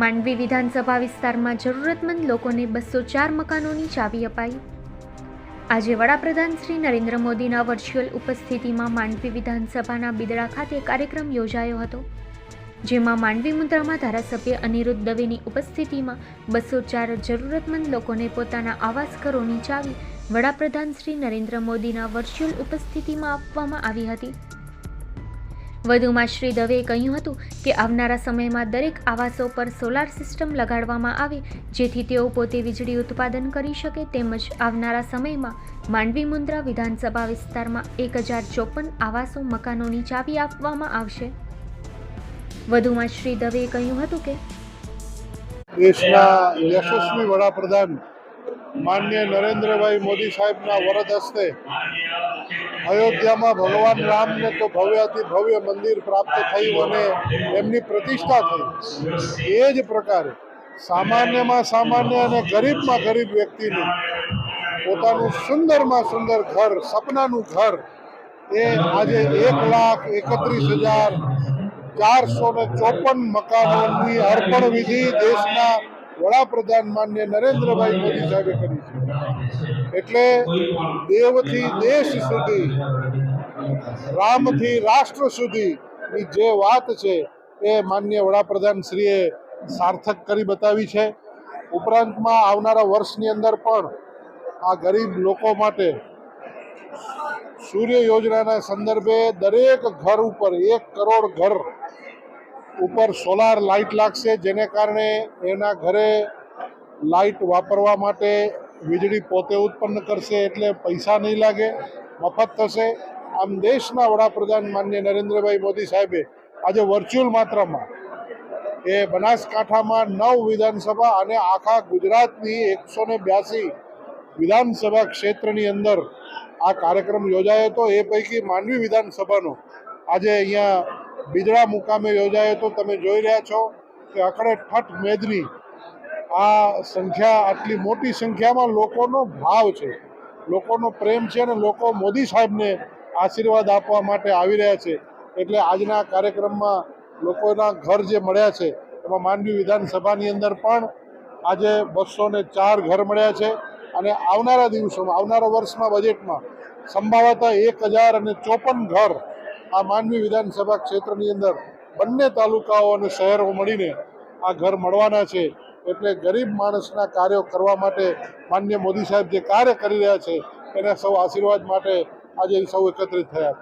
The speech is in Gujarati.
માંડવી વિધાનસભા વિસ્તારમાં જરૂરતમંદ લોકોને બસો ચાર મકાનોની ચાવી અપાઈ. આજે વડાપ્રધાન શ્રી નરેન્દ્ર મોદીના વર્ચ્યુઅલ ઉપસ્થિતિમાં માંડવી વિધાનસભાના બિદડા ખાતે કાર્યક્રમ યોજાયો હતો, જેમાં માંડવી મુદ્રામાં ધારાસભ્ય અનિરુદ્ધ દવેની ઉપસ્થિતિમાં બસો ચાર જરૂરતમંદ લોકોને પોતાના આવાસ ઘરોની ચાવી વડાપ્રધાન શ્રી નરેન્દ્ર મોદીના વર્ચ્યુઅલ ઉપસ્થિતિમાં આપવામાં આવી હતી. વધુમાં શ્રી દવેએ કહ્યું હતું કે આવનારા સમયમાં દરેક આવાસો પર સોલાર સિસ્ટમ લગાડવામાં આવે, જેથી તેઓ પોતે વીજળી ઉત્પાદન કરી શકે તેમજ આવનારા સમયમાં માંડવી મુન્દ્રા વિધાનસભા વિસ્તારમાં એક હજાર ચોપન આવાસો મકાનોની ચાવી આપવામાં આવશે. વધુમાં શ્રી દવેએ કહ્યું હતું કે દેશના યશસ્વી વડાપ્રધાન માન્ય નરેન્દ્રભાઈ મોદી સાહેબના વરદ હસ્તે અયોધ્યામાં ભગવાન રામને તો ભવ્યથી ભવ્ય મંદિર પ્રાપ્ત થયું અને એમની પ્રતિષ્ઠા થઈ. એ જ પ્રકારે સામાન્યમાં સામાન્ય અને ગરીબમાં ગરીબ વ્યક્તિનું પોતાનું સુંદરમાં સુંદર ઘર, સપનાનું ઘર, એ આજે એક લાખ એકત્રીસ હજાર ચારસો ને ચોપન મકાનોની અર્પણ વિધિ દેશના વડાપ્રધાન માન્ય નરેન્દ્રભાઈ મોદી સાહેબે કરી છે. એટલે દેવથી દેશ સુધી, રામથી રાષ્ટ્ર સુધીની જે વાત છે એ માન્ય વડાપ્રધાન શ્રીએ સાર્થક કરી બતાવી છે. ઉપરાંતમાં આવનારા વર્ષની અંદર પણ આ ગરીબ લોકો માટે સૂર્ય યોજનાના સંદર્ભે દરેક ઘર ઉપર એક કરોડ ઘર ઉપર સોલાર લાઇટ લાગશે, જેને કારણે એના ઘરે લાઇટ વાપરવા માટે વીજળી પોતે ઉત્પન્ન કરશે એટલે પૈસા નહીં લાગે, મફત થશે. આમ દેશના વડાપ્રધાન માન્ય નરેન્દ્રભાઈ મોદી સાહેબે આજે વર્ચ્યુઅલ માત્રામાં એ બનાસકાંઠામાં નવ વિધાનસભા અને આખા ગુજરાતની એકસો બ્યાસી વિધાનસભા ક્ષેત્રની અંદર આ કાર્યક્રમ યોજાયો હતો. એ પૈકી માંડવી વિધાનસભાનો આજે અહીંયા બિદડા મુકામે યોજાયો તો તમે જોઈ રહ્યા છો કે અકડે ઠઠ મેદની આ સંખ્યા, આટલી મોટી સંખ્યામાં લોકોનો ભાવ છે. લોકોનો પ્રેમ છે અને લોકો મોદી સાહેબને આશીર્વાદ આપવા માટે આવી રહ્યા છે. એટલે આજના કાર્યક્રમમાં લોકોના ઘર જે મળ્યા છે, એમાં માંડવી વિધાનસભાની અંદર પણ આજે બસો ને ચાર ઘર મળ્યા છે અને આવનારા દિવસોમાં, આવનારા વર્ષના બજેટમાં સંભવતઃ એક હજાર અને ચોપન ઘર આ માનવી વિધાનસભા ક્ષેત્રની અંદર બંને તાલુકાઓ અને શહેરો મળીને આ ઘર મળવાના છે. એટલે ગરીબ માણસના કાર્યો કરવા માટે માન્ય મોદી સાહેબ જે કાર્ય કરી રહ્યા છે, એના સૌ આશીર્વાદ માટે આજે સૌ એકત્રિત થયા